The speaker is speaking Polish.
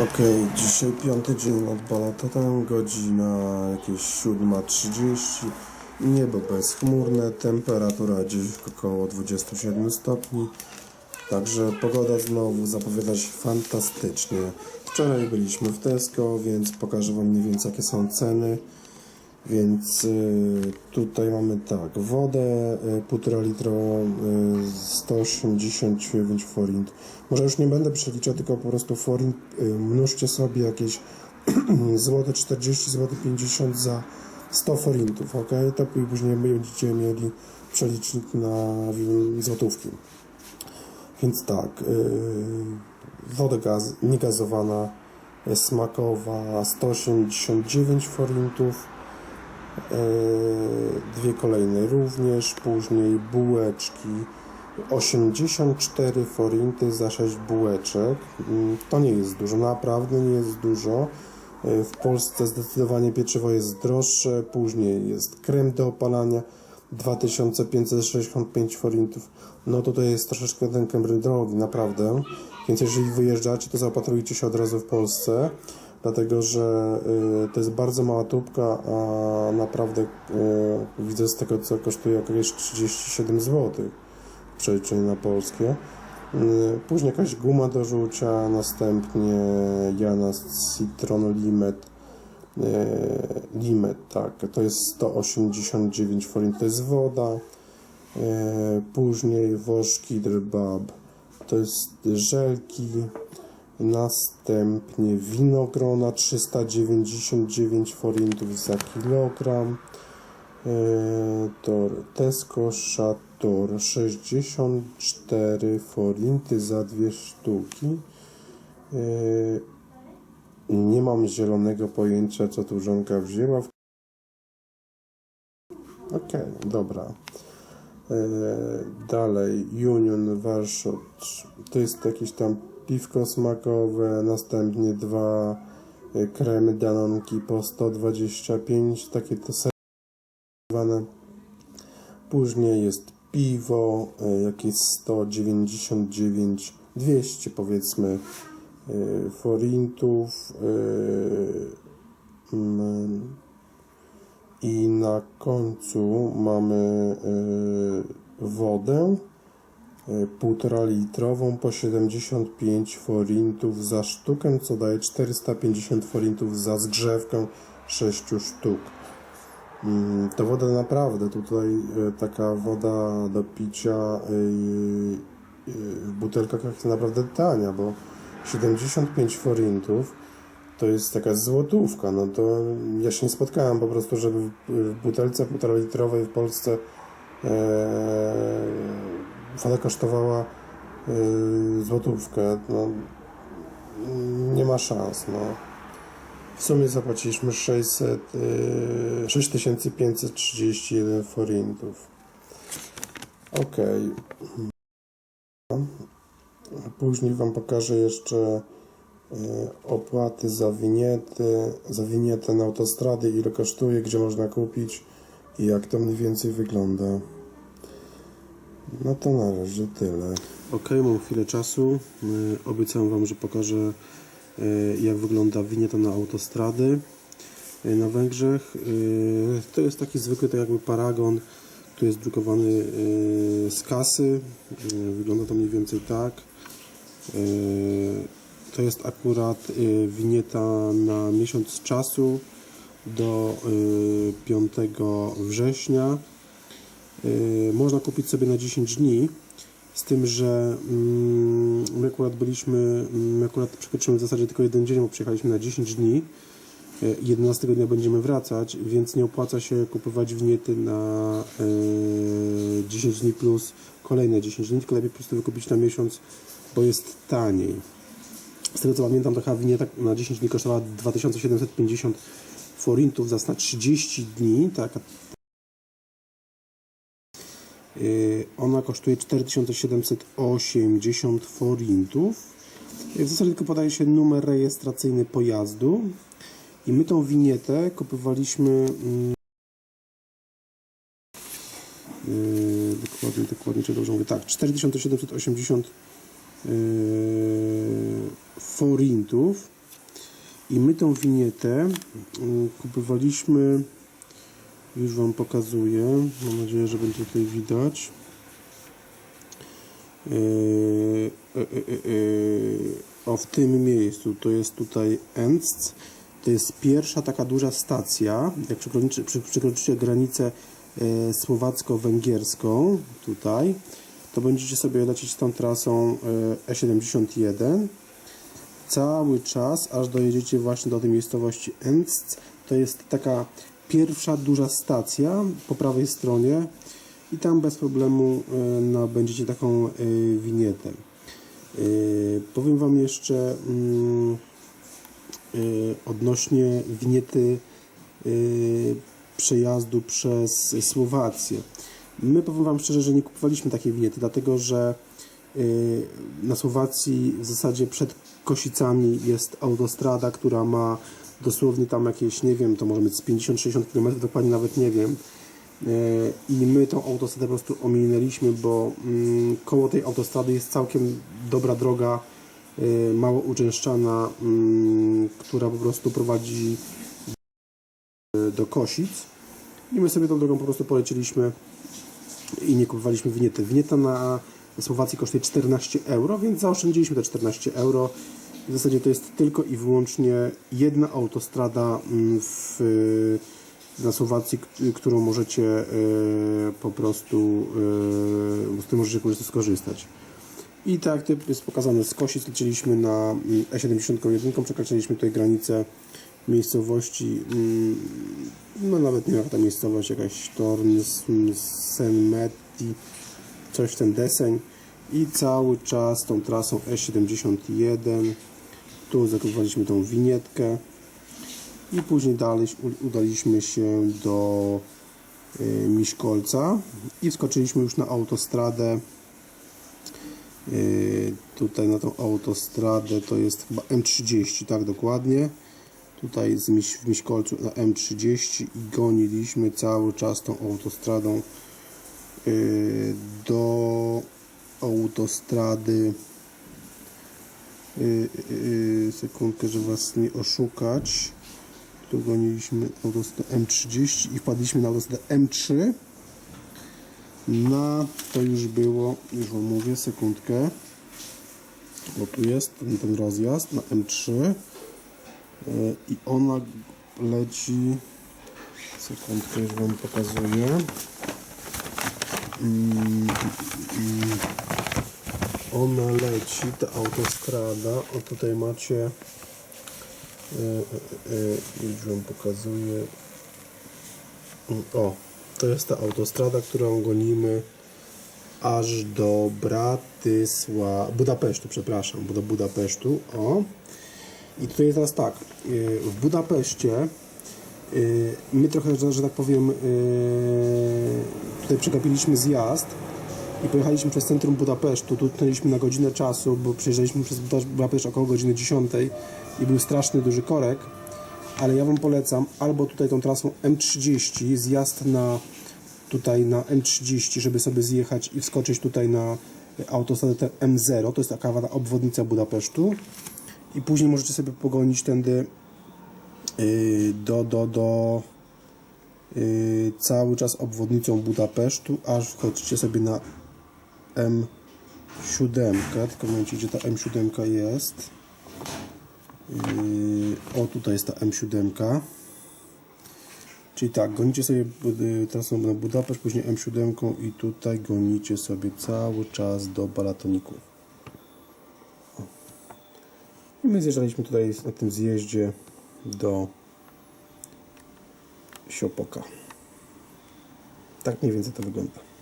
Okej, dzisiaj piąty dzień od balotowym, godzina jakieś 7.30, niebo bezchmurne, temperatura gdzieś około 27 stopni, także pogoda znowu zapowiada się fantastycznie. Wczoraj byliśmy w Tesco, więc pokażę Wam mniej więcej jakie są ceny. Więc y, tutaj mamy tak, wodę y, półtora litrową y, 189 forint. Może już nie będę przeliczał, tylko po prostu forint mnóżcie sobie jakieś złote 40, złote 50 za 100 forintów, ok? To później będziecie mieli przelicznik na złotówki. Więc tak, woda gaz, niegazowana, smakowa 189 forintów, dwie kolejne również, później bułeczki 84 forinty za 6 bułeczek. Yy, To nie jest dużo, naprawdę nie jest dużo. Yy, W Polsce zdecydowanie pieczywo jest droższe, później jest krem do opalania 2565 forintów. No tutaj jest troszeczkę ten krem drogi, naprawdę. Więc jeżeli wyjeżdżacie, to zaopatrujcie się od razu w Polsce, dlatego że y, to jest bardzo mała tubka, a naprawdę y, widzę z tego, co kosztuje jakieś 37 zł w przeliczeniu na polskie. Y, Później jakaś guma do rzucia, następnie Jana Citron Limet Limet, tak, to jest 189 forint, to jest woda. Później Woszki Drbab, to jest żelki. Następnie winogrona 399 forintów za kilogram. E, Tor Tesco Chator 64 forinty za dwie sztuki. E, nie mam zielonego pojęcia, co tu żonka wzięła. Okej, dobra. E, dalej, Union Warszawt. To jest jakieś tam piwko smakowe. Następnie dwa e, kremy danonki po 125. Takie to serwowane. Później jest piwo, jakieś 199, 200 powiedzmy e, forintów. e, mm, I na końcu mamy wodę e, półtora litrową po 75 forintów za sztukę, co daje 450 forintów za zgrzewkę 6 sztuk. Mm, To woda naprawdę, tutaj e, taka woda do picia e, e, w butelkach jest naprawdę tania, bo 75 forintów to jest taka złotówka, no to ja się nie spotkałem po prostu, żeby w, butelce półtora litrowej w Polsce e, woda kosztowała e, złotówkę, no nie ma szans, no. W sumie zapłaciliśmy 600, e, 6531 forintów. Okej. Później Wam pokażę jeszcze e, opłaty za winiety, za winietę na autostrady, ile kosztuje, gdzie można kupić i jak to mniej więcej wygląda. No to na razie tyle. Ok, mam chwilę czasu. Y, Obiecałem Wam, że pokażę y, jak wygląda winieta na autostrady y, na Węgrzech. To jest taki zwykły tak jakby paragon, który jest drukowany z kasy. Wygląda to mniej więcej tak. To jest akurat winieta na miesiąc czasu do y, 5 września. Y, Można kupić sobie na 10 dni. Z tym, że mm, my akurat byliśmy, my akurat przekroczymy w zasadzie tylko jeden dzień, bo przyjechaliśmy na 10 dni. Y, 11 dnia będziemy wracać, więc nie opłaca się kupować winiety na y, 10 dni plus kolejne 10 dni, tylko lepiej po prostu wykupić na miesiąc, bo jest taniej. Z tego co pamiętam, taka winieta na 10 dni kosztowała 2750 forintów za na 30 dni. Taka Ona kosztuje 4780 forintów. Yy, W zasadzie tylko podaje się numer rejestracyjny pojazdu. I my tą winietę kupowaliśmy. Yy, dokładnie, dokładnie, czy dobrze mówię? Tak, 4780 yy, forintów. I my tą winietę y, kupowaliśmy, już Wam pokazuję, mam nadzieję, że będzie tutaj widać. Yy, yy, yy, yy, o w tym miejscu to jest tutaj Enst. To jest pierwsza taka duża stacja. Jak przekroczycie, przy- przekroczycie granicę e, słowacko-węgierską tutaj, to będziecie sobie lecieć tą trasą e, E71 cały czas, aż dojedziecie właśnie do tej miejscowości Enst. To jest taka pierwsza duża stacja po prawej stronie i tam bez problemu e, nabędziecie taką e, winietę. E, Powiem Wam jeszcze mm, odnośnie winiety przejazdu przez Słowację. My powiem Wam szczerze, że nie kupowaliśmy takiej winiety, dlatego że na Słowacji w zasadzie przed Kosicami jest autostrada, która ma dosłownie tam jakieś, nie wiem, to może być z 50-60 km, dokładnie nawet nie wiem. Y, I my tą autostradę po prostu ominęliśmy, bo mm, koło tej autostrady jest całkiem dobra droga, y, mało uczęszczana, mm, która po prostu prowadzi y, do Kosic. I my sobie tą drogą po prostu polecieliśmy i nie kupowaliśmy winiety. Winieta na Słowacji kosztuje 14 euro, więc zaoszczędziliśmy te 14 euro. W zasadzie to jest tylko i wyłącznie jedna autostrada mm, w, na Słowacji, którą możecie e, po prostu e, z której możecie po prostu skorzystać. I tak to jest pokazane z Kosic, lecieliśmy na mm, E71, przekraczaliśmy tutaj granicę miejscowości, mm, no nawet nie wiem ta miejscowość, jakaś Torn, Senmeti, coś ten deseń i cały czas tą trasą E71 tu zakupowaliśmy tą winietkę i później dalej udaliśmy się do y, Miszkolca i wskoczyliśmy już na autostradę. Y, tutaj na tą autostradę to jest chyba M30 tak dokładnie. Tutaj w Miszkolcu na M30 i goniliśmy cały czas tą autostradą y, do autostrady y, y, y, sekundkę, żeby was nie oszukać. Tu goniliśmy autostradę M30 i wpadliśmy na autostradę M3 na to już było, już wam mówię, sekundkę. Bo tu jest ten, ten rozjazd na M3 y, i ona leci sekundkę, już wam pokazuję. Mm, mm, ona leci, ta autostrada. O tutaj macie y, y, y, już wam pokazuję. O, to jest ta autostrada, którą gonimy aż do Bratysła, Budapesztu, przepraszam, do Budapesztu, o. I tutaj jest teraz tak, w Budapeszcie my trochę, że, że tak powiem, tutaj przegapiliśmy zjazd i pojechaliśmy przez centrum Budapesztu, tu tknęliśmy na godzinę czasu, bo przejeżdżaliśmy przez Buda- Budapeszt około godziny 10 i był straszny duży korek, ale ja Wam polecam albo tutaj tą trasą M30, zjazd na tutaj na M30, żeby sobie zjechać i wskoczyć tutaj na autostradę te M0, to jest taka obwodnica Budapesztu. I później możecie sobie pogonić tędy yy, do, do, do yy, cały czas obwodnicą Budapesztu, aż wchodzicie sobie na M7, tylko momencie, gdzie ta M7 jest. Yy, o, tutaj jest ta M7. Czyli tak, gonicie sobie trasą na Budapeszt, później M7 i tutaj gonicie sobie cały czas do Balatoniku. I my zjeżdżaliśmy tutaj na tym zjeździe do Siopoka. Tak mniej więcej to wygląda.